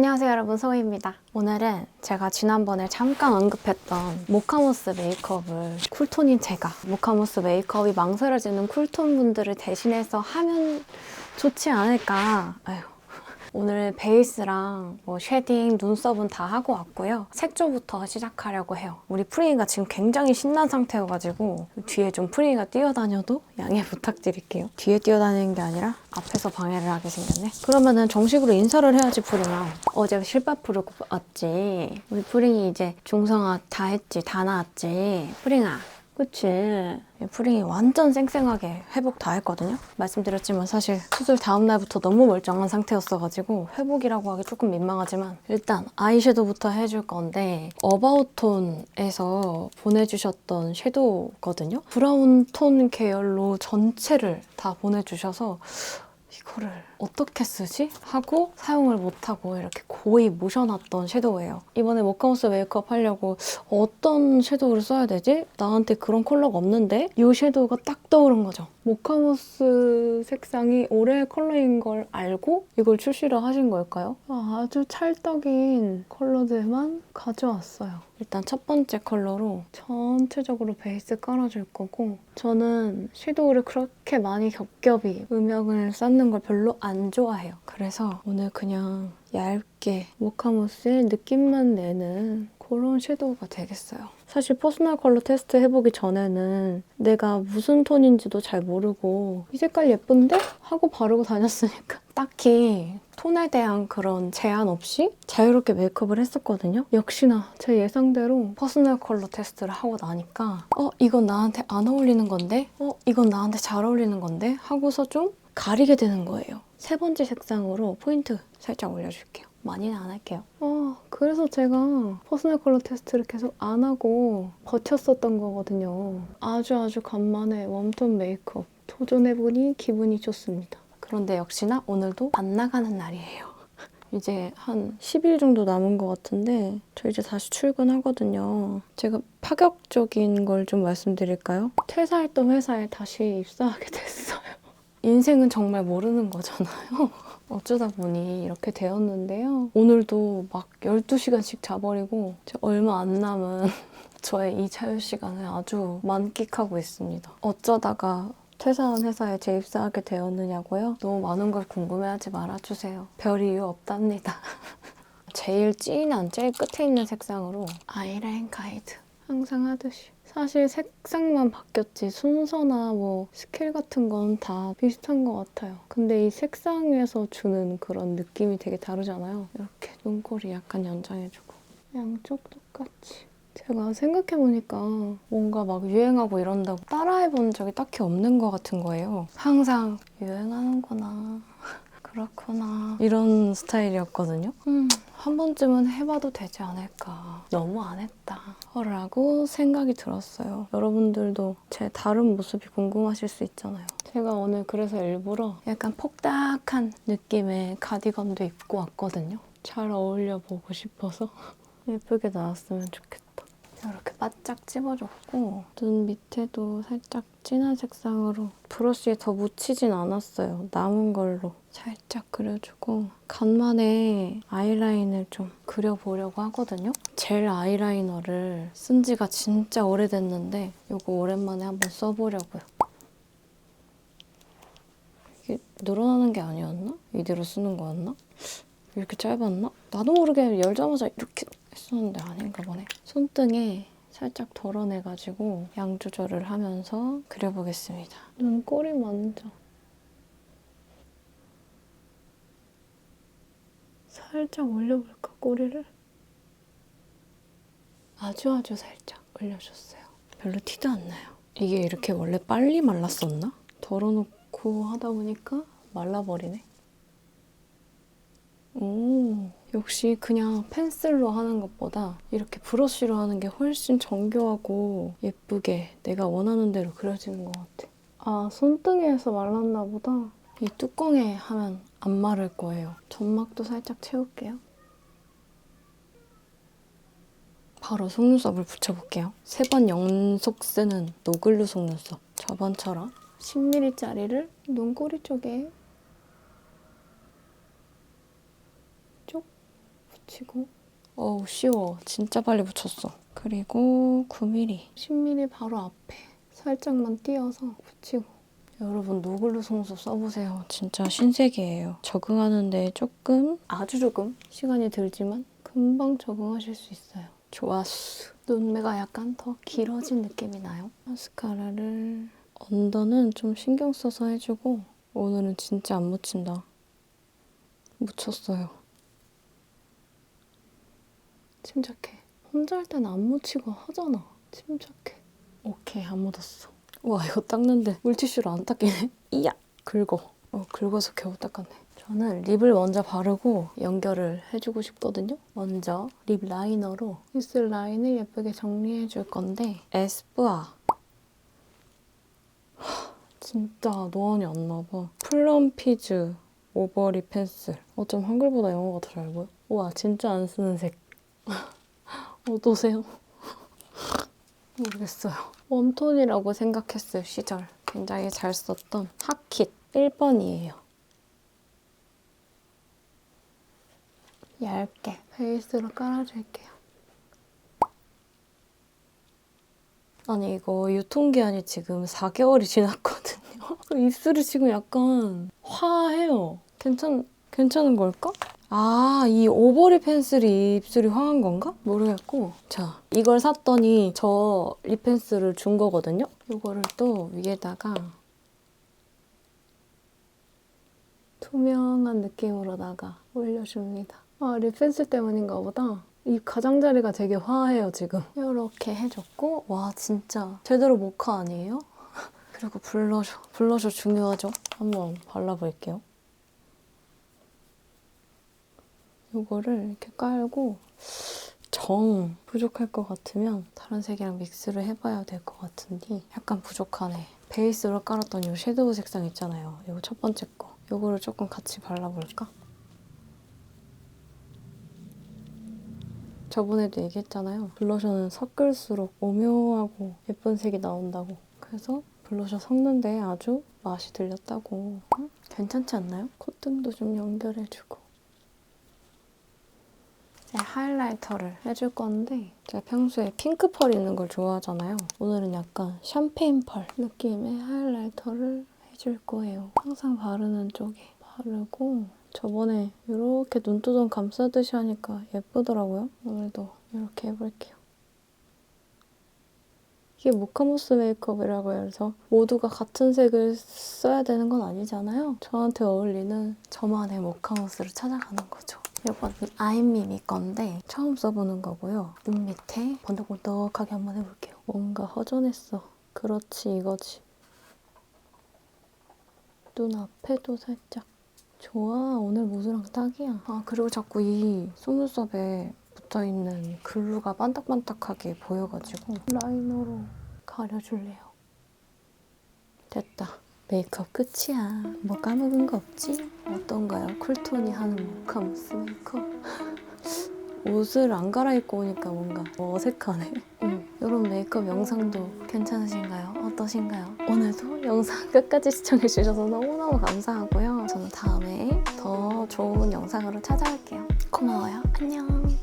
안녕하세요 여러분 소희입니다. 오늘은 제가 지난번에 잠깐 언급했던 모카모스 메이크업을 쿨톤인 제가 모카모스 메이크업이 망설여지는 쿨톤 분들을 대신해서 하면 좋지 않을까 아휴. 오늘 베이스랑 뭐 쉐딩, 눈썹은 다 하고 왔고요. 색조부터 시작하려고 해요. 우리 프리이가 지금 굉장히 신난 상태여가지고 뒤에 좀 프리이가 뛰어다녀도 양해 부탁드릴게요. 뒤에 뛰어다니는 게 아니라 앞에서 방해를 하게 생겼네. 그러면은 정식으로 인사를 해야지 프링아. 어제 실밥 부르고 왔지. 우리 프링이 이제 중성화 다 했지. 다 나왔지. 프링아. 그치. 프링이 완전 쌩쌩하게 회복 다 했거든요. 말씀드렸지만 사실 수술 다음 날부터 너무 멀쩡한 상태였어가지고 회복이라고 하기 조금 민망하지만 일단 아이섀도우부터 해줄 건데 어바웃톤에서 보내주셨던 섀도우거든요. 브라운 톤 계열로 전체를 다 보내주셔서 이거를 어떻게 쓰지? 하고 사용을 못하고 이렇게 고이 모셔놨던 섀도우예요. 이번에 모카모스 메이크업 하려고 어떤 섀도우를 써야 되지? 나한테 그런 컬러가 없는데? 이 섀도우가 딱 떠오른 거죠. 모카모스 색상이 올해 컬러인 걸 알고 이걸 출시를 하신 걸까요? 아, 아주 찰떡인 컬러들만 가져왔어요. 일단 첫 번째 컬러로 전체적으로 베이스 깔아줄 거고 저는 섀도우를 그렇게 많이 겹겹이 음영을 쌓는 걸 별로 안 좋아해요. 그래서 오늘 그냥 얇게 모카모스의 느낌만 내는 그런 섀도우가 되겠어요. 사실 퍼스널 컬러 테스트 해보기 전에는 내가 무슨 톤인지도 잘 모르고 이 색깔 예쁜데? 하고 바르고 다녔으니까 딱히 톤에 대한 그런 제한 없이 자유롭게 메이크업을 했었거든요. 역시나 제 예상대로 퍼스널 컬러 테스트를 하고 나니까 어 이건 나한테 안 어울리는 건데 어 이건 나한테 잘 어울리는 건데 하고서 좀 가리게 되는 거예요. 세 번째 색상으로 포인트 살짝 올려줄게요. 많이는 안 할게요. 어, 그래서 제가 퍼스널 컬러 테스트를 계속 안 하고 버텼었던 거거든요. 아주 아주 간만에 웜톤 메이크업 도전해보니 기분이 좋습니다. 그런데 역시나 오늘도 안 나가는 날이에요. 이제 한 10일 정도 남은 것 같은데 저 이제 다시 출근하거든요. 제가 파격적인 걸 좀 말씀드릴까요? 퇴사했던 회사에 다시 입사하게 됐어요. 인생은 정말 모르는 거잖아요. 어쩌다 보니 이렇게 되었는데요. 오늘도 막 12시간씩 자버리고 얼마 안 남은 저의 이 자유 시간을 아주 만끽하고 있습니다. 어쩌다가 퇴사한 회사에 재입사하게 되었느냐고요? 너무 많은 걸 궁금해하지 말아주세요. 별 이유 없답니다. 제일 진한, 제일 끝에 있는 색상으로 아이라인 가이드 항상 하듯이 사실 색상만 바뀌었지 순서나 뭐 스킬 같은 건 다 비슷한 것 같아요. 근데 이 색상에서 주는 그런 느낌이 되게 다르잖아요. 이렇게 눈꼬리 약간 연장해주고 양쪽 똑같이 제가 생각해보니까 뭔가 막 유행하고 이런다고 따라해본 적이 딱히 없는 것 같은 거예요. 항상 유행하는구나. 그렇구나. 이런 스타일이었거든요. 음, 한 번쯤은 해봐도 되지 않을까. 너무 안 했다. 라고 생각이 들었어요. 여러분들도 제 다른 모습이 궁금하실 수 있잖아요. 제가 오늘 그래서 일부러 약간 폭닥한 느낌의 가디건도 입고 왔거든요. 잘 어울려 보고 싶어서 예쁘게 나왔으면 좋겠다. 이렇게 바짝 찝어줬고 눈 밑에도 살짝 진한 색상으로 브러쉬에 더 묻히진 않았어요. 남은 걸로 살짝 그려주고 간만에 아이라인을 좀 그려보려고 하거든요. 젤 아이라이너를 쓴 지가 진짜 오래됐는데 이거 오랜만에 한번 써보려고요. 이게 늘어나는 게 아니었나? 이대로 쓰는 거였나? 이렇게 짧았나? 나도 모르게 열자마자 이렇게 했었는데 아닌가 보네. 손등에 살짝 덜어내가지고 양 조절을 하면서 그려보겠습니다. 눈꼬리 먼저. 살짝 올려볼까, 꼬리를? 아주 아주 살짝 올려줬어요. 별로 티도 안 나요. 이게 이렇게 원래 빨리 말랐었나? 덜어놓고 하다 보니까 말라버리네. 오, 역시 그냥 펜슬로 하는 것보다 이렇게 브러쉬로 하는 게 훨씬 정교하고 예쁘게 내가 원하는 대로 그려지는 것 같아. 아, 손등에서 말랐나 보다. 이 뚜껑에 하면 안 마를 거예요. 점막도 살짝 채울게요. 바로 속눈썹을 붙여볼게요. 세 번 연속 쓰는 노글루 속눈썹. 저번처럼 10mm짜리를 눈꼬리 쪽에 붙이고? 어우 쉬워. 진짜 빨리 붙였어. 그리고 9mm 10mm 바로 앞에 살짝만 띄어서 붙이고. 여러분 노글루 송수 써보세요. 진짜 신세계예요. 적응하는데 조금 아주 조금 시간이 들지만 금방 적응하실 수 있어요. 좋았어. 눈매가 약간 더 길어진 느낌이 나요. 마스카라를 언더는 좀 신경 써서 해주고 오늘은 진짜 안 묻힌다. 묻혔어요 침착해. 혼자 할 때는 안 묻히고 하잖아. 침착해. 오케이, 안 묻었어. 와, 이거 닦는데 물티슈로 안 닦이네. 이야! 긁어. 어, 긁어서 겨우 닦았네. 저는 립을 먼저 바르고 연결을 해주고 싶거든요. 먼저 립 라이너로 입술 라인을 예쁘게 정리해 줄 건데 에스쁘아 하, 진짜 노안이 안 나봐. 플럼피즈 오버립 펜슬. 어쩜 한글보다 영어가 더 잘 보여? 우와, 진짜 안 쓰는 색. 어떠세요? 모르겠어요. 웜톤이라고 생각했을 시절 굉장히 잘 썼던 핫킷 1번이에요. 얇게 베이스로 깔아줄게요. 아니 이거 유통기한이 지금 4개월이 지났거든요. 입술이 지금 약간 화해요. 괜찮 괜찮은 걸까? 아, 이 오버립 펜슬이 입술이 화한 건가? 모르겠고. 자, 이걸 샀더니 저 립 펜슬을 준 거거든요? 이거를 또 위에다가 투명한 느낌으로다가 올려줍니다. 아, 립 펜슬 때문인가 보다. 이 가장자리가 되게 화해요, 지금. 이렇게 해줬고, 와, 진짜 제대로 모카 아니에요? 그리고 블러셔. 블러셔 중요하죠? 한번 발라볼게요. 이거를 이렇게 깔고 정 부족할 것 같으면 다른 색이랑 믹스를 해봐야 될 것 같은데 약간 부족하네. 베이스로 깔았던 이 섀도우 색상 있잖아요. 이거 첫 번째 거. 이거를 조금 같이 발라볼까? 저번에도 얘기했잖아요. 블러셔는 섞을수록 오묘하고 예쁜 색이 나온다고. 그래서 블러셔 섞는데 아주 맛이 들렸다고. 응? 괜찮지 않나요? 콧등도 좀 연결해주고. 이제 하이라이터를 해줄 건데 제가 평소에 핑크 펄 있는 걸 좋아하잖아요. 오늘은 약간 샴페인 펄 느낌의 하이라이터를 해줄 거예요. 항상 바르는 쪽에 바르고 저번에 이렇게 눈두덩 감싸듯이 하니까 예쁘더라고요. 오늘도 이렇게 해볼게요. 이게 모카모스 메이크업이라고 해서 모두가 같은 색을 써야 되는 건 아니잖아요. 저한테 어울리는 저만의 모카모스를 찾아가는 거죠. 이건 아임미미 건데 처음 써보는 거고요. 눈 밑에 번덕번덕하게 한번 해볼게요. 뭔가 허전했어. 그렇지 이거지. 눈 앞에도 살짝. 좋아 오늘 모두랑 딱이야. 아 그리고 자꾸 이 속눈썹에 붙어있는 글루가 반딱반딱하게 보여가지고 라이너로 가려줄래요. 됐다. 메이크업 끝이야. 뭐 까먹은 거 없지? 어떤가요? 쿨톤이 하는 모카모스 메이크업? 옷을 안 갈아입고 오니까 뭔가 어색하네. 음, 이런 메이크업 영상도 괜찮으신가요? 어떠신가요? 오늘도 영상 끝까지 시청해주셔서 너무너무 감사하고요. 저는 다음에 더 좋은 영상으로 찾아올게요. 고마워요. 안녕.